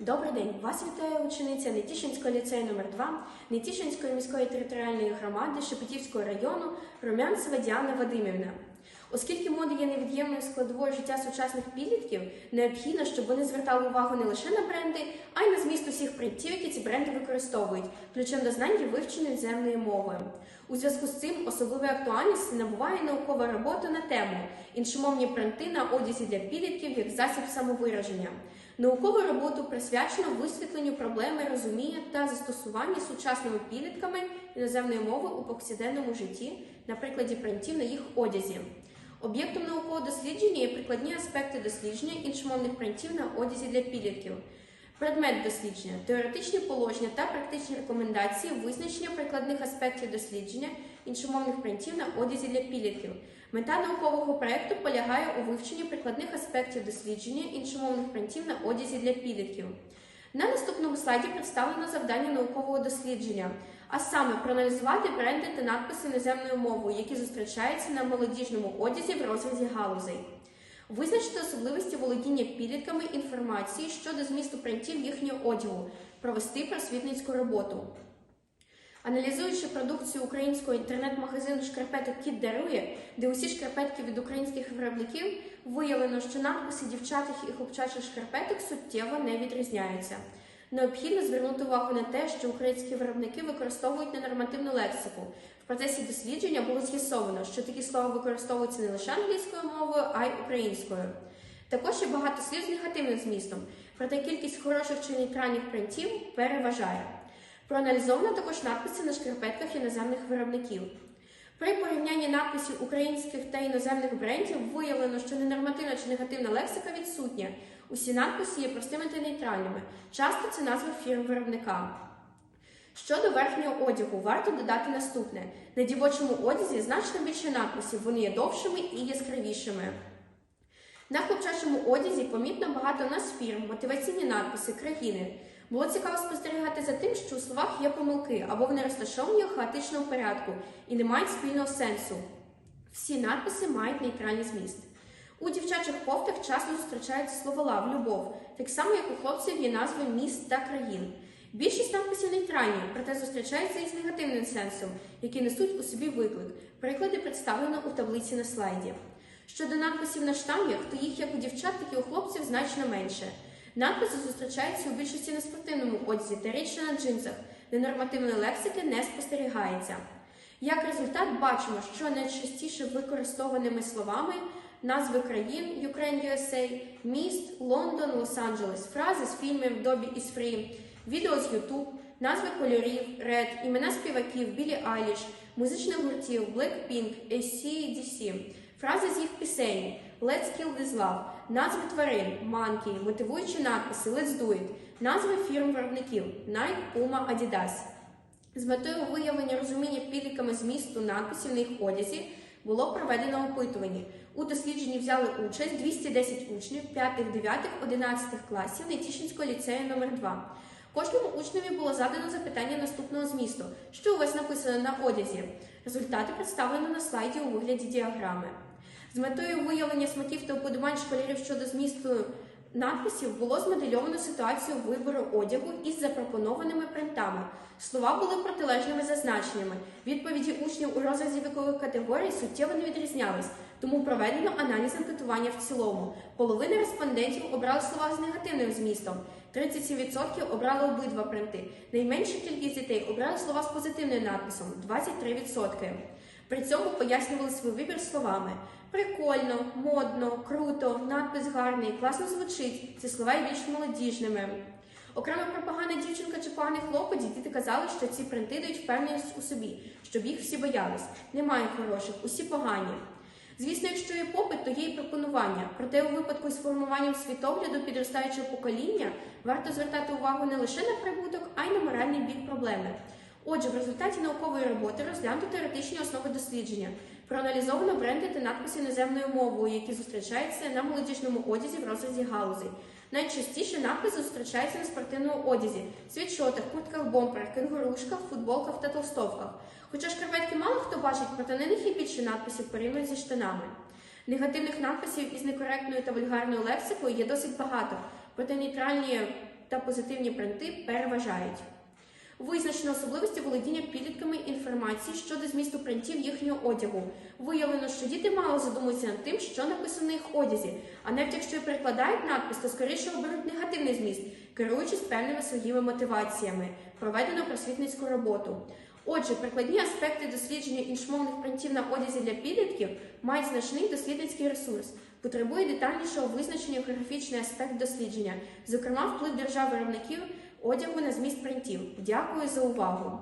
Добрий день! Вас вітає учениця Нетішинського ліцею номер 2 Нетішинської міської територіальної громади Шепетівського району Румянцева Діана Вадимівна. Оскільки мода є невід'ємною складовою життя сучасних підлітків, необхідно, щоб вони звертали увагу не лише на бренди, а й на зміст усіх принтів, які ці бренди використовують, ключем до знань є вивчення іноземної мови. У зв'язку з цим особливої актуальності набуває наукова робота на тему іншомовні принти на одязі для підлітків як засіб самовираження. Наукову роботу присвячено висвітленню проблеми розуміння та застосування сучасними підлітками іноземної мови у повсякденному житті на прикладі принтів на їх одязі. Об'єктом наукового дослідження є прикладні аспекти дослідження іншомовних принтів на одязі для підлітків. Предмет дослідження, теоретичні положення та практичні рекомендації визначення прикладних аспектів дослідження іншомовних принтів на одязі для підлітків. Мета наукового проекту полягає у вивченні прикладних аспектів дослідження іншомовних принтів на одязі для підлітків. На наступному слайді представлено завдання наукового дослідження, а саме проаналізувати бренди та надписи іноземною мовою, які зустрічаються на молодіжному одязі в розрізі галузей. Визначити особливості володіння підлітками інформації щодо змісту принтів їхнього одягу, провести просвітницьку роботу. Аналізуючи продукцію українського інтернет-магазину шкарпеток Кіт дарує, де усі шкарпетки від українських виробників, виявлено, що надписи дівчатих і хлопчачих шкарпеток суттєво не відрізняються. Необхідно звернути увагу на те, що українські виробники використовують ненормативну лексику. В процесі дослідження було з'ясовано, що такі слова використовуються не лише англійською мовою, а й українською. Також є багато слів з негативним змістом, проте кількість хороших чи нейтральних принтів переважає. Проаналізовано також надписи на шкарпетках іноземних виробників. При порівнянні надписів українських та іноземних брендів виявлено, що ненормативна чи негативна лексика відсутня. Усі надписи є простими та нейтральними. Часто це назва фірм виробника. Щодо верхнього одягу, варто додати наступне: на дівочому одязі значно більше надписів, вони є довшими і яскравішими. На хлопчачому одязі помітно багато нас фірм, мотиваційні надписи, країни. Було цікаво спостерігати за тим, що у словах є помилки або вони розташовані у хаотичному порядку і не мають спільного сенсу. Всі надписи мають нейтральний зміст. У дівчачих кофтах часто зустрічається словолав, любов, так само як у хлопців є назви міст та країн. Більшість надписів нейтральні, проте зустрічаються із негативним сенсом, які несуть у собі виклик. Приклади представлено у таблиці на слайді. Щодо надписів на штангах, то їх як у дівчат, так і у хлопців значно менше. Надписи зустрічаються у більшості на спортивному одязі та рідше на джинсах, де нормативної лексики не спостерігається. Як результат, бачимо, що найчастіше використовуваними словами назви країн Ukraine USA, міст, Лондон, Лос-Анджелес, фрази з фільмів Добі із Фрі, відео з YouTube, назви кольорів, Red, імена співаків Білі Айліш, музичних гуртів Blackpink, AC/DC, фрази з їх пісень Let's Kill This Love, назви тварин, Monkey, мотивуючі надписи Let's Do It, назви фірм виробників Nike, Puma, Adidas. З метою виявлення розуміння підліками змісту надписів на їх одязі було проведено опитування. У дослідженні взяли участь 210 учнів 5, 9, 11 класів Нетішинського ліцею номер 2 Кожному учневі було задано запитання наступного змісту, що у вас написано на одязі. Результати представлено на слайді у вигляді діаграми. З метою виявлення смаків та уподобань школярів щодо змісту надписів було змодельовано ситуацію вибору одягу із запропонованими принтами. Слова були протилежними за значеннями. Відповіді учнів у розрізі вікових категорій суттєво не відрізнялись, тому проведено аналіз анкетування в цілому. Половина респондентів обрали слова з негативним змістом, 37% обрали обидва принти. Найменша кількість дітей обрали слова з позитивним надписом 23%. При цьому пояснювали свій вибір словами: прикольно, модно, круто, надпис гарний, класно звучить. Ці слова є більш молодіжними. Окремо про погана дівчинка чи поганий хлопець, діти казали, що ці принти дають впевненість у собі, щоб їх всі боялись. Немає хороших, усі погані. Звісно, якщо є попит, то є і пропонування. Проте у випадку з формуванням світогляду підростаючого покоління варто звертати увагу не лише на прибуток, а й на моральний бік проблеми. Отже, в результаті наукової роботи розглянуто теоретичні основи дослідження, проаналізовано бренди та надписи іноземною мовою, які зустрічаються на молодіжному одязі в розрізі галузей. Найчастіше надписи зустрічаються на спортивному одязі, світшотах, куртках, бомперах, кенгурушках, футболках та толстовках. Хоча шкарпетки мало хто бачить, проте на них є більше надписів порівняно зі штанами. Негативних надписів із некоректною та вульгарною лексикою є досить багато, проте нейтральні та позитивні принти переважають. Визначено особливості володіння підлітками інформації щодо змісту принтів їхнього одягу. Виявлено, що діти мало задумуються над тим, що написано на їх одязі, а навіть якщо і перекладають надпис, то скоріше оберуть негативний зміст, керуючись певними своїми мотиваціями. Проведено просвітницьку роботу. Отже, прикладні аспекти дослідження іншомовних принтів на одязі для підлітків мають значний дослідницький ресурс, потребує детальнішого визначення географічний аспект дослідження, зокрема вплив держав виробників одягу на зміст принтів. Дякую за увагу!